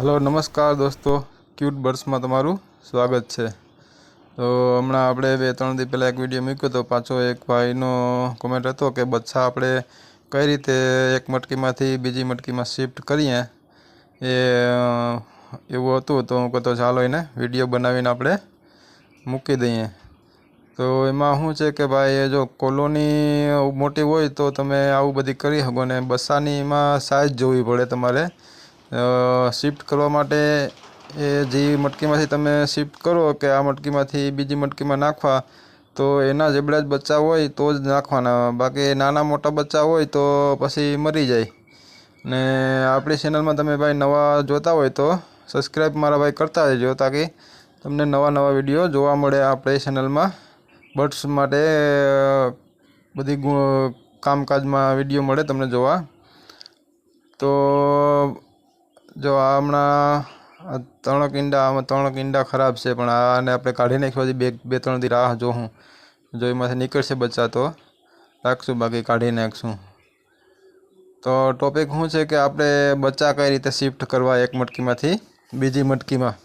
Hello, નમસ્કાર દોસ્તો. Cute બર્ડ્સમાં તમારું સ્વાગત છે. તો હમણાં આપણે બે, ત્રણ દી પહેલાં એક વીડિયો મૂક્યો તો પાછો એક ભાઈનો કોમેન્ટ હતો કે બચ્છા આપણે કઈ રીતે એક મટકીમાંથી બીજી મટકીમાં શિફ્ટ કરીએ એ એવું હતું તો હું કહેતો ચાલો એને વીડિયો બનાવીને આપણે મૂકી દઈએ. તો એમાં શું છે કે ભાઈ જો કોલોની મોટી હોય તો તમે આવું બધી કરી શકો ને બસ્સાની એમાં સાઇઝ જોવી પડે તમારે. શિફ્ટ કરવા માટે એ જે મટકીમાંથી તમે શિફ્ટ કરો કે આ મટકીમાંથી બીજી મટકીમાં નાખવા, તો એના જેબડા જ બચ્ચા હોય તો જ નાખવાના. બાકી નાના મોટા બચ્ચા હોય તો પછી મરી જાય. ને આપણી ચેનલમાં તમે ભાઈ નવા જોતા હોય તો સબસ્ક્રાઈબ મારા ભાઈ કરતા રહેજો તાકી તમને નવા નવા વીડિયો જોવા મળે આપણે ચેનલમાં બર્ડ્સ માટે બધી કામકાજમાં વીડિયો મળે તમને જોવા. તો જો આ હમણાં ત્રણ ઈંડા આમાં ત્રણ ઈંડા ખરાબ છે, પણ આને આપણે કાઢી નાખ્યો હજી બે બે ત્રણ દી રાહ જોઉં જો એમાંથી નીકળશે બચ્ચા તો. રાખશું બાકી કાઢી નાખશું તો ટોપિક શું છે કે આપણે બચ્ચા કઈ રીતે શિફ્ટ કરવા એક મટકીમાંથી બીજી મટકીમાં?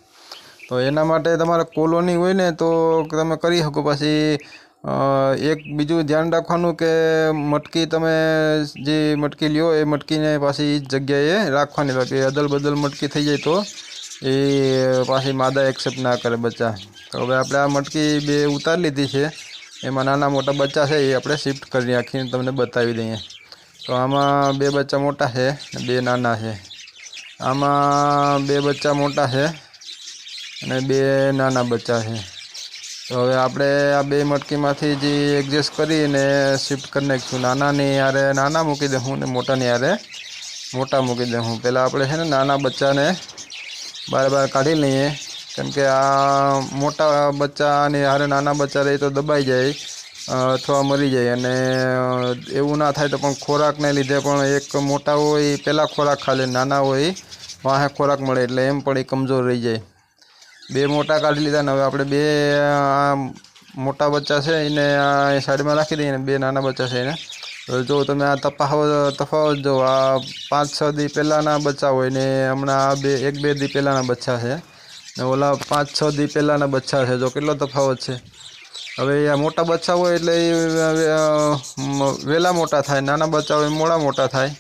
તો એના માટે તમારે કોલોની હોય ને તો તમે કરી શકો. પછી એક બીજું ધ્યાન રાખવાનું કે મટકી તમે જે મટકી લ્યો એ મટકીને પાછી જગ્યાએ રાખવાની. બાકી અદલ બદલ મટકી થઈ જાય તો એ પાછી માદા એક્સેપ્ટ ના કરે બચ્ચા. તો હવે આપણે આ મટકી બે ઉતારી લીધી છે. એમાં નાના મોટા બચ્ચા છે એ આપણે શિફ્ટ કરી નાખીને તમને બતાવી દઈએ. તો આમાં બે બચ્ચા મોટા છે બે નાના છે. આમાં બે બચ્ચા મોટા છે અને બે નાના બચ્ચા છે. તો હવે આપણે આ બે મટકીમાંથી જે એડજસ્ટ કરીને શિફ્ટ કરી નાખીશું. નાનાની યારે નાના મૂકી દઉં હું ને મોટાની યારે મોટા મૂકી દઉં હું. પહેલાં આપણે છે ને નાના બચ્ચાને બાર બાર કાઢી લઈએ. કેમ કે આ મોટા બચ્ચાની હારે નાના બચ્ચા રહે તો દબાઈ જાય અથવા મરી જાય. અને એવું ના થાય તો પણ ખોરાકને લીધે પણ એક મોટા હોય પહેલાં ખોરાક ખાલે, નાના હોય વાહે ખોરાક મળે. એટલે એમ પણ એ કમજોર રહી જાય. બે મોટા કાઢી લીધા ને હવે આપણે બે, આ મોટા બચ્ચા છે એને આ સાઈડમાં રાખી દઈએ ને બે નાના બચ્ચા છે એને. જો તમે આ તફાવત તફાવત જો, આ પાંચ, છ દી પહેલાંના બચ્ચા હોય ને હમણાં આ બે, એક, બે દી પહેલાંના બચ્ચા છે. ને ઓલા પાંચ, છ દી પહેલાંના બચ્ચા છે. જો કેટલો તફાવત છે. હવે આ મોટા બચ્ચા હોય એટલે વહેલા મોટા થાય, નાના બચ્ચા હોય મોડા મોટા થાય.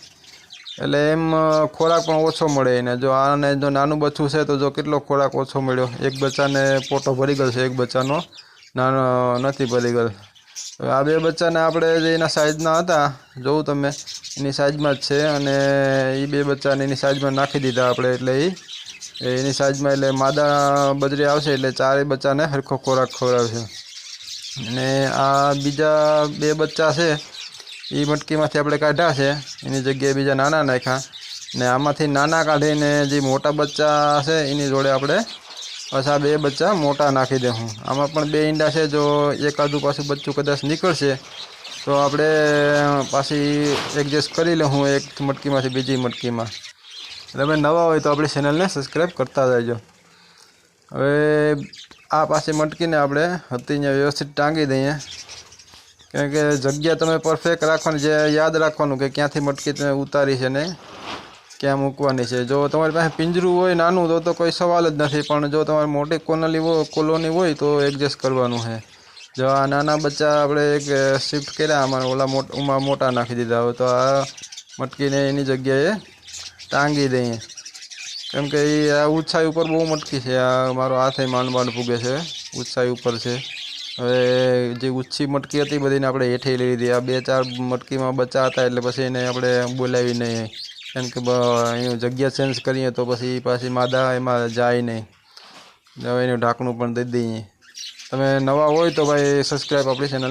એટલે એમ ખોરાક પણ ઓછો મળે એને. જો આને જો નાનું બચ્ચું છે, તો જો કેટલો ખોરાક ઓછો મળ્યો? એક બચ્ચાને પોટો ભરી ગયો છે, એક બચ્ચાનો. નાનો, નથી ભરી ગયો. આ બે બચ્ચાને આપણે જે એના સાઈઝના હતા, જોઉં તમે, એની સાઇઝમાં જ છે. અને એ બે બચ્ચાને એની સાઇઝમાં નાખી દીધા આપણે એટલે એ એની સાઇઝમાં એટલે માદા બજરી આવશે એટલે ચારેય બચ્ચાને સરખો ખોરાક ખવડાવશે. અને આ બીજા બે બચ્ચા છે એ મટકીમાંથી આપણે કાઢ્યા છે એની જગ્યાએ બીજા નાના નાખ્યા. ને આમાંથી નાના કાઢીને જે મોટા બચ્ચા છે એની જોડે આપણે બસ આ બે બચ્ચા મોટા નાખી દઉં આમાં પણ બે ઈંડા છે, જો એકાદું પાછું બચ્ચું કદાચ નીકળશે, તો આપણે પાછી એડજસ્ટ કરી લઉં એક મટકીમાંથી બીજી મટકીમાં. તમે નવા હોય તો આપણી ચેનલને સબસ્ક્રાઈબ કરતા જજો હવે આ પાછી મટકીને આપણે હતી અહીંયા વ્યવસ્થિત ટાંગી દઈએ. કારણ કે જગ્યા તમે પરફેક્ટ રાખવાની જે યાદ રાખવાનું કે ક્યાંથી મટકી તમે ઉતારી છે ને ક્યાં મૂકવાની છે. જો તમારી પાસે પિંજરું હોય, નાનું, તો કોઈ સવાલ જ નથી. પણ જો તમારે મોટી કોનલી કોલોની હોય, તો એડજસ્ટ કરવાનું છે. જો આ નાના બચ્ચા આપણે એક શિફ્ટ કર્યા, અમારે ઓલા મોટ, ઉમાં મોટા નાખી દીધા હોય, તો આ મટકીને એની જગ્યાએ ટાંગી દઈએ. કેમ કે એ આ ઉછાઈ ઉપર બહુ મટકી છે. આ મારો હાથે માંડ માંડ પૂગે છે. ઉછાઈ ઉપર છે. હવે જે ઊંચી મટકી હતી બધીને આપણે હેઠે લઈ લીધી. આ બે ચાર મટકીમાં બચ્ચા હતા એટલે પછી એને આપણે બોલાવી નહીં. કેમ કે એનું જગ્યા ચેન્જ કરીએ તો પછી પાછી માદા એમાં જાય નહીં. હવે એનું ઢાંકણું પણ દઈ દઈએ. તમે નવા હોય તો ભાઈ સબસ્ક્રાઈબ આપણી ચેનલ